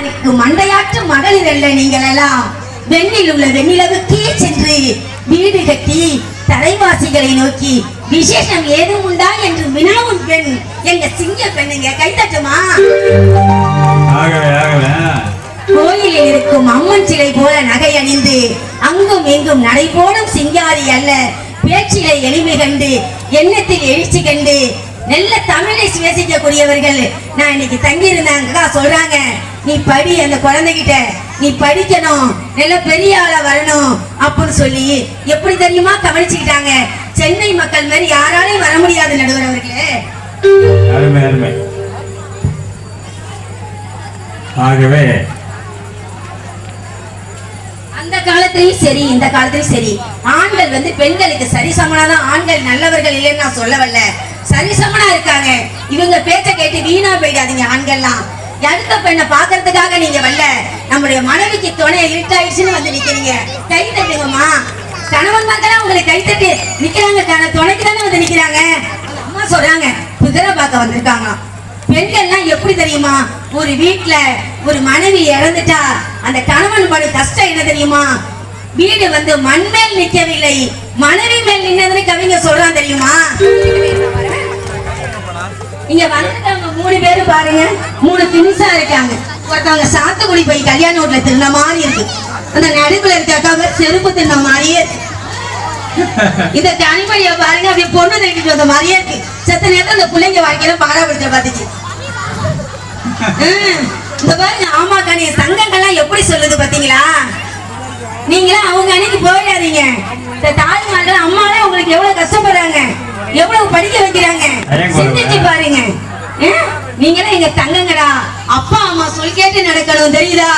எனக்கு மண்டையாற்று மகளிர் அல்ல நீங்கள் எல்லாம் வெண்ணில் உள்ள வெண்ணிலவுக்கே சென்று வீடு கட்டி தலைவாசிகளை நோக்கி விசேஷம் ஏதும் உண்டா? என்று வினாவும் பெண் எங்க சிங்க பெண்ணுங்க கைத்தட்டுமா கோயிலில் இருக்கும் அம்மன் சிலை போல நகை அணிந்து அங்கும் இங்கும் நடைபோடும் சிங்காரி அல்ல. பேச்சிலே எளிமை கண்டு எண்ணத்தில் எழுச்சி கண்டு நல்ல தமிழை சுவேசிக்கக்கூடியவர்கள். நான் இன்னைக்கு தங்கி இருந்தாங்க சொல்றாங்க. நீ படி அந்த குழந்தைகிட்ட. நீ படிக்கணும். நல்ல பெரிய ஆளா வரணும் அப்படின்னு சொல்லி எப்படி தெரியுமா கவனிச்சுக்கிட்டாங்க? சென்னை மக்கள் மாதிரி யாராலையும் வர முடியாது நடுவர் அவர்களே. ஆகவே அந்த காலத்திலயும் சரி இந்த காலத்திலயும் சரி. ஆண்கள் வந்து பெண்களுக்கு சரிசமனாதான் ஆண்கள் நல்லவர்கள் இல்லைன்னு நான் சொல்ல வரல சரிசமனா இருக்காங்க. இவங்க பேச்ச கேட்டு வீணா போயிடாதீங்க ஆண்கள்லாம். அடுத்த பெண்ணை பாக்குறதுக்காக நீங்க வரல? நம்முடைய மனைவிக்கு துணை இருட்டாயிடுச்சுன்னு வந்து நிக்கிறீங்க. கை தட்டுங்கம்மா. கணவன் மக்களா உங்களை கை தட்டி நிக்கிறாங்க கண- துணைக்கு தானே வந்து நிக்கிறாங்க. அம்மா சொல்றாங்க குதிரை பார்க்க வந்திருக்காங்க. பெண்கள்லாம் எப்படி தெரியுமா? ஒரு வீட்டுல ஒரு மனைவி இறந்துட்டா அந்த கணவன் படு கஷ்டம் என்ன தெரியுமா? வீடு வந்து மண் மேல் நிக்கவில்லை. மனைவி மேல் நின்னதுன்னு கவிஞர் சொல்றான் தெரியுமா? இங்க வந்துட்டவங்க மூணு பேரு பாருங்க. மூணு திமிசா இருக்காங்க. ஒருத்தவங்க சாத்துக்குடி போய் கல்யாண வீட்டுல திருந்த மாதிரி இருக்கு. அந்த நடுப்புல இருக்காங்க செருப்பு திருந்த மாதிரியே இருக்கு. இந்த தனிமொழியை பாருங்க அப்படி பொண்ணு தட்டிட்டு வந்த மாதிரியே இருக்கு. செத்த நேரத்தில் அந்த பிள்ளைங்க வாழ்க்கையில பாடப்படுத்த பார்த்துச்சு. ஹம், இந்த பாருங்க ஆமா கணி சங்கங்கள்லாம் எப்படி சொல்லுது பாத்தீங்களா நீங்களும் அவங்க அன்னைக்கு போயிடாதீங்க. இந்த தாய்மார்கள் அம்மாலாம் உங்களுக்கு எவ்வளவு கஷ்டப்படுறாங்க? எவ்வளவு படிக்க வைக்கிறாங்க ஐயன் சிந்திச்சு பாருங்க ஹம், நீங்களாம் எங்க தங்கங்கடா அப்பா அம்மா சொல் கேட்டு நடக்கணும் தெரியுதா?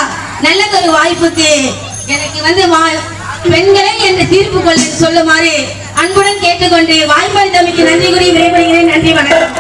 நல்லதொரு வாய்ப்புக்கு எனக்கு வந்து வா- பெண்களை என்று தீர்ப்பு கொள்ள சொல்லுமாறு அன்புடன் கேட்டுக்கொண்டு வாய்ப்பளித்தமைக்கு நன்றி கூறி விரைபடுகிறேன் நன்றி வணக்கம்.